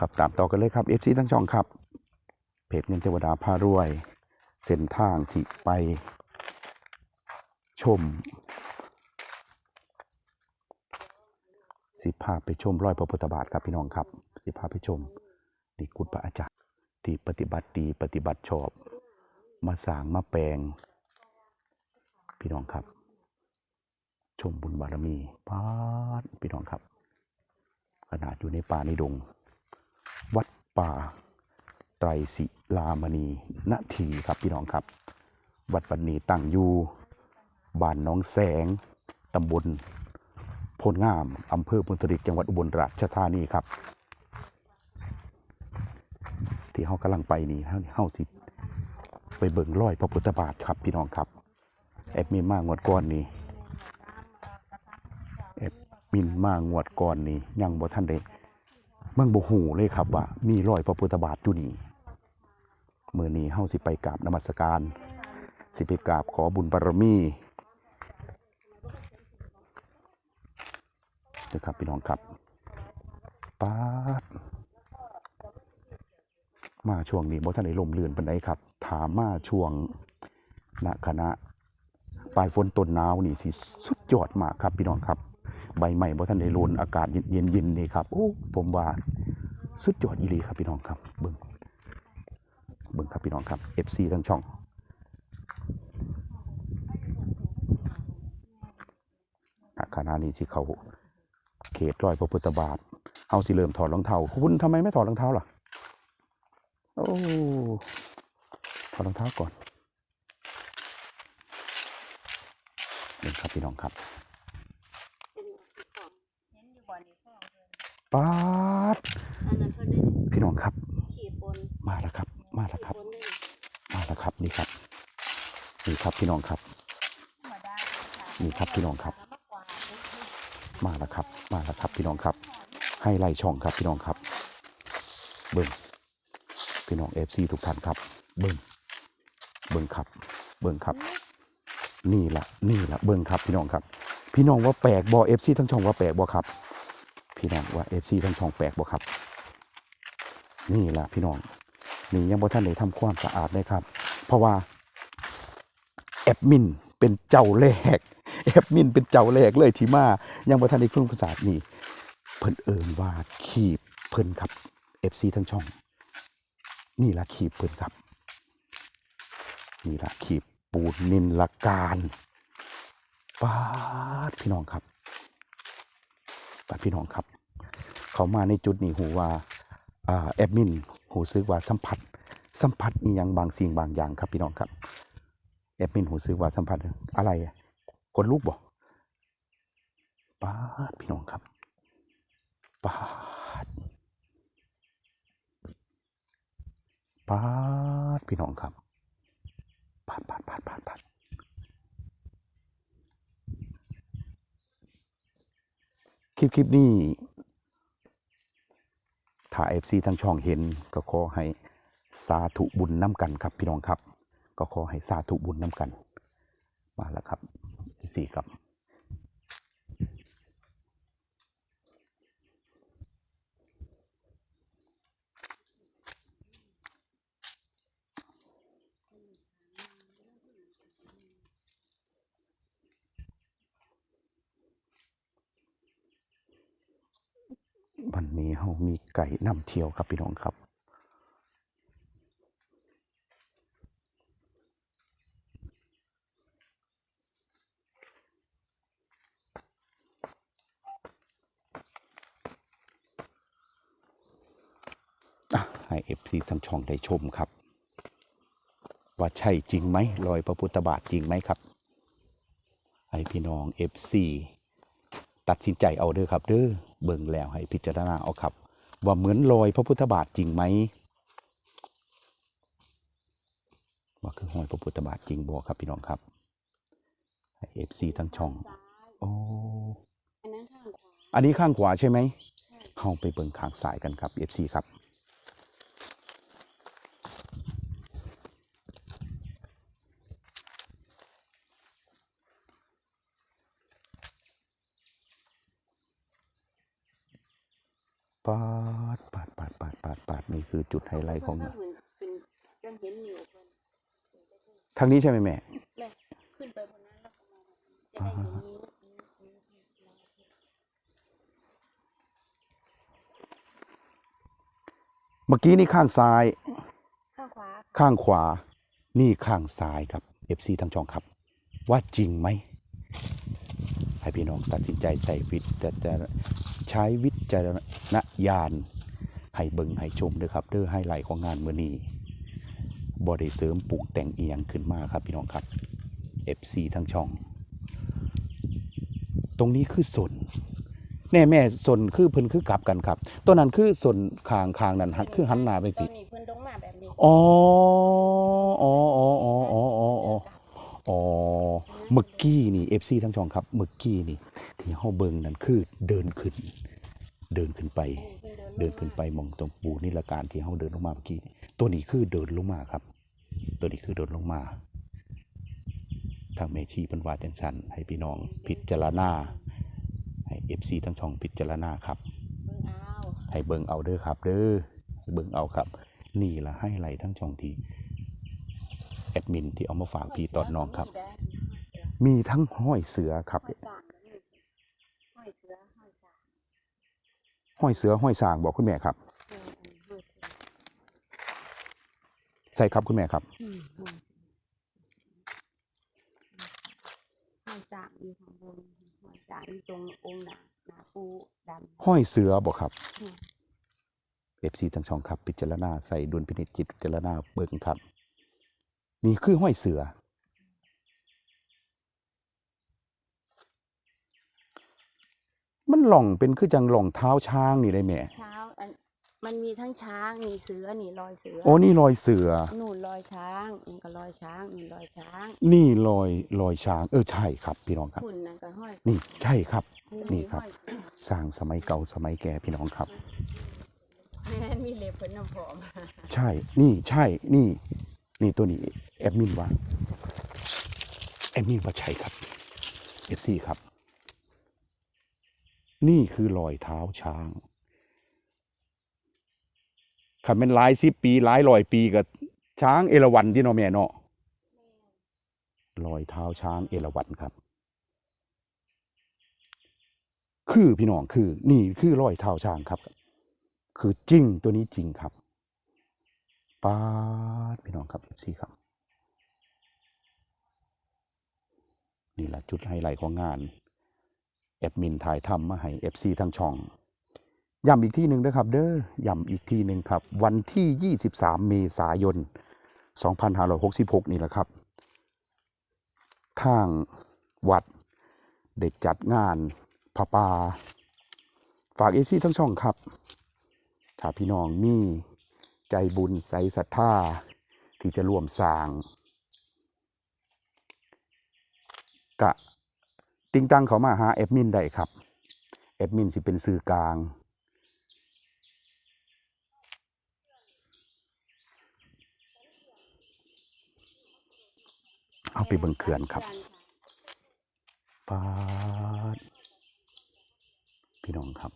ครับตามต่อกันเลยครับเอซีทั้งช่องครับ เพจเงินเทวดาพารวย เส้นทางที่ไป ชม สิพาไปชมร้อยพระพุทธบาทครับพี่น้องครับ สิพาไปชมนี่กุฎพระอาจารย์ที่ปฏิบัติดีปฏิบัติชอบ มาสางมาแปลง พี่น้องครับ ชมบุญบารมีพาดพี่น้องครับ ขนาดอยู่ในป่าในดง ป่าไตรศิลามณีณทีครับพี่น้องครับ วัดวันนี้ตั้งอยู่บ้านน้องแสงตำบลพนงามอำเภอพุนทริกจังหวัดอุบลราชธานีครับ ที่เขากำลังไปนี่เฮาเฮาสิไปเบิ่งร้อยพระพุทธบาทครับพี่น้องครับ แอบมีมากงวดก่อนนี่แอบมินมากงวดก่อนนี่ยังบ่ทันได้ มืองบ่หูเลยครับว่า มีรอยพระพุทธบาทอยู่นี่มื้อนี้เฮาสิไปกราบนมัสการ สิไปกราบขอบุญบารมีเด้อครับพี่น้องครับป๊าดมาช่วงนี้บ่ทันได้ลมเลือนปานใดครับ ถามมาช่วงณคณะปลายฝนต้นหนาวนี่สิสุดยอดมากครับพี่น้องครับ ใบใหม่บ่ทันได้โลนอากาศเย็นๆนี่ครับโอ้ผมว่าสุดยอดอีหลีครับพี่น้องครับเบิ่งเบิ่งครับพี่น้องครับ FC ทั้งช่องขณะนี้สิเขาเขตรอยพระพุทธบาทเอาสิเริ่มถอดรองเท้าคุณทำไมไม่ถอดรองเท้าล่ะโอ้ถอดรองเท้าก่อนนี่ครับพี่น้องครับ เห็นอยู่บ่อนนี่พ่อเพิ่น ป๊าดอันนั้นเพิ่นได้พี่น้องครับขี่ปนมาแล้วครับ มาแล้วครับขี่ปนได้มาแล้วครับนี่ครับนี่ครับพี่น้องครับธรรมดานี่ครับพี่น้องครับมากกว่ามาแล้วครับ มาแล้วครับพี่น้องครับ ให้ไล่ช่องครับพี่น้องครับ เบิ้งพี่น้องเอฟซีทุกท่านครับ เบิ้งเบิ้งครับ เบิ้งครับ นี่ละนี่ละเบิ้งครับพี่น้องครับ พี่น้องว่าแปลกบอเอฟซีทั้งช่องว่าแปลกบอครับ พี่น้องว่าเอฟซีทั้งช่องแปลกบอครับ นี่ละพี่น้องนี่ยังบ่ท่านได้ทำความสะอาดเลยครับ เพราะว่าแอดมินเป็นเจ้าแรกแอดมินเป็นเจ้าแรกเลยที่มายังบ่ทันได้เครื่องภาษานี่เพิ่นเอิ้นว่าขีบเพิ่นครับ FC ทั้งช่อง นี่ละขีบเพิ่นครับ นี่ละขีบปูนนินละการป้าดพี่น้องครับ ป้าดพี่น้องครับ เขามาในจุดนี้หูว่าแอดมินหูซึกว่าสัมผัส สัมผัสอีหยังบางสิ่งบางอย่างครับพี่น้องครับแอดมินหูซึกว่าสัมผัสอะไรคนลูกบอกป้าดพี่น้องครับป้าดป้าดพี่น้องครับปาดปาดปาดปาดปาด คลิปคลิปนี้ถ้าเอฟซีทั้งช่องเห็นก็ขอให้สาธุบุญน้ำกันครับพี่น้องครับ ก็ขอให้สาธุบุญน้ำกัน มาแล้วครับสี่ครับ วันนี้เรามีไก่นำเที่ยวครับพี่น้องครับ ให้เอฟซีทั้งช่องได้ชมครับ ว่าใช่จริงไหมรอยพระพุทธบาทจริงไหมครับให้พี่น้องเอฟซีตัดสินใจเอาเด้อครับเด้อ เบิ่งแล้วให้พิจารณาเอาครับ ว่าเหมือนรอยพระพุทธบาทจริงไหมว่าคือรอยพระพุทธบาทจริงบ่ครับพี่น้องครับให้เอฟซีทั้งช่องซ้ายโอ้อันนั้นข้างขวาอันนี้ข้างขวาใช่ไหมใช่เข้าไปเบิ่งข้างซ้ายกันครับเอฟซีครับ ปาดปาดปาดปาด นี่คือจุดไฮไลท์ของเพิ่นก็เหมือนเป็นยังเห็นอยู่เพิ่นทางนี้ใช่ไหมแม่แม่ขึ้นไปบนนั้นแล้วก็มาจะได้เห็นนิ้วนิ้วนิ้วนิ้วเมื่อกี้นี่ข้างซ้าย ข้างขวา ข้างขวา นี่ข้างซ้ายครับ FC ทั้งช่องครับ ว่าจริงไหมให้พี่น้องตัดสินใจใส่วิจารณใช้วิจารณญาณ ให้เบิ่งให้ชมด้วยครับเด้อไฮไลท์ของงานเมือนี้บอดี้เสริมปลูกแต่งเอียงขึ้นมาครับพี่น้องครับ FC ทั้งช่อง ตรงนี้คือสนแน่แม่สนคือเพิ่นคือกลับกันครับตัวนั้นคือสนคางคางนั้นคือหันหน้าไปปิดอ๋ออ๋ออ๋ออ๋ออ๋ออ๋ออ๋อเมกอกี้นี่เอ FC ทั้งช่องครับเมื่อกี้นี่ ที่เฮาเบิงนั่นคือเดินขึ้น เดินขึ้นไป เดินขึ้นไปมองตรงปูนิลการที่เฮาเดินลงมาเมื่อกี้ตัวนี้คือเดินลงมาครับ ตัวนี้คือเดินลงมาทางเมชีเพิ่นวาจังซั่นให้พี่น้องพิจารณาให้ FC ทั้งช่องพิจารณาครับให้เบิ่งเอาเด้อครับ เด้อเบิ่งเอาครับ นี่ละให้ไหลทั้งช่องที่แอดมินที่เอามาฝากพี่ตอนน้องครับ มีทั้งห้อยเสือครับ ห้อยสางแบบนี้ห้อยเสือห้อยสาง ห้อยเสือห้อยสางบอกคุณแม่ครับอืมอืมห้อยเสือใส่ครับคุณแม่ครับอืมห้อยห้อยสางอยู่ข้างบนห้อยสางอยู่ตรงองค์หนาหนาปูดำห้อยเสือบอกครับอืมเอฟซีทั้งช่องครับ พิจารณาใส่ดุลพินิจจิตพิจารณาเบิ่งครับ นี่คือห้อยเสือ มันหล่องเป็นคือจังหล่องเท้าช้างนี่ได้แม่เช้าอันมันมีทั้งช้างมีเสือนี่รอยเสือโอ้นี่รอยเสือนู่นรอยช้างนี่ก็รอยช้างนี่รอยช้างนี่รอยรอยช้าง เออใช่ครับ พี่น้องครับคุณนั่นก็ห้อยนี่ใช่ครับ นี่ครับ ห้อยเสือสร้างสมัยเก่าสมัยแก่พี่น้องครับ แม่นมีเล็บเป็นน้ำหอมใช่ นี่ใช่ นี่ นี่ตัวนี้ แอดมินว่าแอดมินว่าใช่ครับ FC ครับ นี่คือรอยเท้าช้างขันเป็นหลายสิบปีหลายร้อยปีกับช้างเอราวัณที่เนาะแม่เนาะรอยเท้าช้างเอราวัณครับ คือพี่น้องคือ นี่คือรอยเท้าช้างครับ คือจริงตัวนี้จริงครับป้าพี่น้องครับเอฟซีครับ นี่แหละจุดไฮไลท์ของงาน แอดมินถ่ายทำมาให้เอฟซีทั้งช่องย้ำอีกที่หนึ่งนะครับ เด้อย้ำอีกที่หนึ่งครับ วันที่ 23 เมษายน 2566 นี่แหละครับ ทางวัดได้จัดงานพระปา ฝากเอฟซีทั้งช่องครับ ถ้าพี่น้องมีใจบุญใสศรัทธาที่จะร่วมสร้างกะ ติงตังเขามาหาแอดมินได้ครับแอดมินสิเป็นสื่อกลางเอาไปเบิ่งเขื่อนครับปาดพี่น้องครับ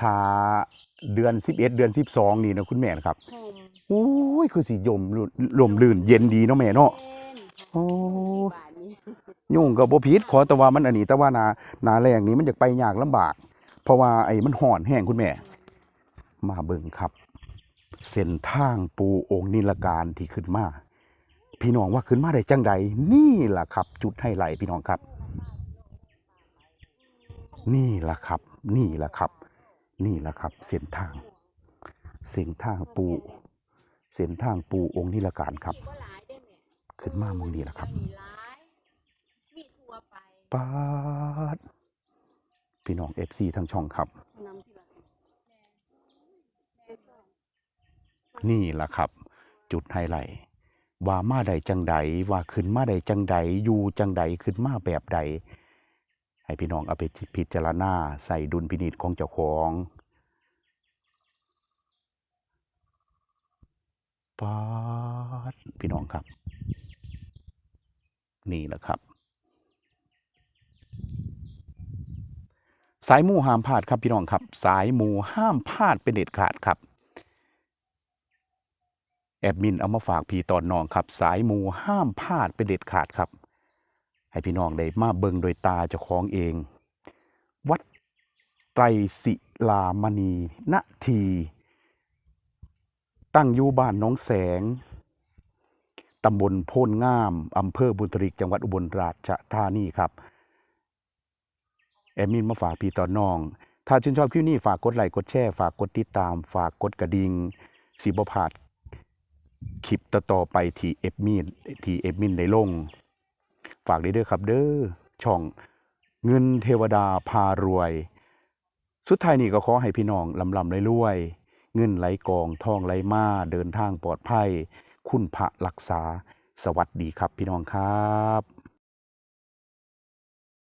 ถ้าเดือนสิบเอ็ดเดือนสิบสองนี่นะคุณแม่นะครับโฮมโอ้ย คือสิยมลื่นลมลื่นเย็นดีเนาะแม่เนาะเป็น โอ้บาทนี้ยุ่งกับบ่ผิดขอแต่ว่ามันอันนี้แต่ว่านานาแรงนี้มันจะไปยากลำบาก เพราะว่าไอ้มันห่อนแห้งคุณแม่ มาเบิ่งครับ เส้นทางปูองค์นิลการที่ขึ้นมา พี่น้องว่าขึ้นมาได้จังใดนี่ล่ะครับ จุดไฮไลท์พี่น้องครับ นี่ล่ะครับ นี่ล่ะครับ นี่ล่ะครับ เส้นทาง เส้นทางปู เส้นทางปูองค์นิลการครับ มีบ่หลายได้แม่ขึ้นมาหมองนี้ล่ะครับมีหลายมีทั่วไปปาดพี่น้องเอฟซีทั้งช่องครับนำที่ละแม่ชอบนี่แหละครับ จุดไฮไลท์ว่ามาใดจังใดว่าขึ้นมาใดจังใดอยู่จังใดขึ้นมาแบบใด ให้พี่น้องเอาไปพิจารณาใส่ดุลพินิจของเจ้าของปาดพี่น้องครับ นี่แหละครับ สายมูห้ามพลาดครับพี่น้องครับ สายมูห้ามพลาดเป็นเด็ดขาดครับแอดมินเอามาฝากพี่ตอนน้องครับ สายมูห้ามพลาดเป็นเด็ดขาดครับ ให้พี่น้องได้มาเบิงโดยตาเจ้าของเอง วัดไตรศิลามณีณที ตั้งอยู่บ้านน้องแสง ตำบลโพนงามอำเภอบุตริกจังหวัดอุบลราชธานีครับ แอดมินมาฝากพี่ต่อน้อง ถ้าชื่นชอบคลิปนี้ฝากกดไลค์กดแชร์ฝากกดติดตาม ฝากกดกระดิ่งสิบพาดคลิปต่อไปที่เอฟมินที่เอฟมินได้ลง ฝากด้เด้อครับเด้อช่องเงินเทวดาพารวย สุดท้ายนี้ก็ขอให้พี่น้องลำลำรวยๆเงินไหลกองทองไหลมาเดินทางปลอดภัย คุณพระรักษา สวัสดีครับพี่น้องครับ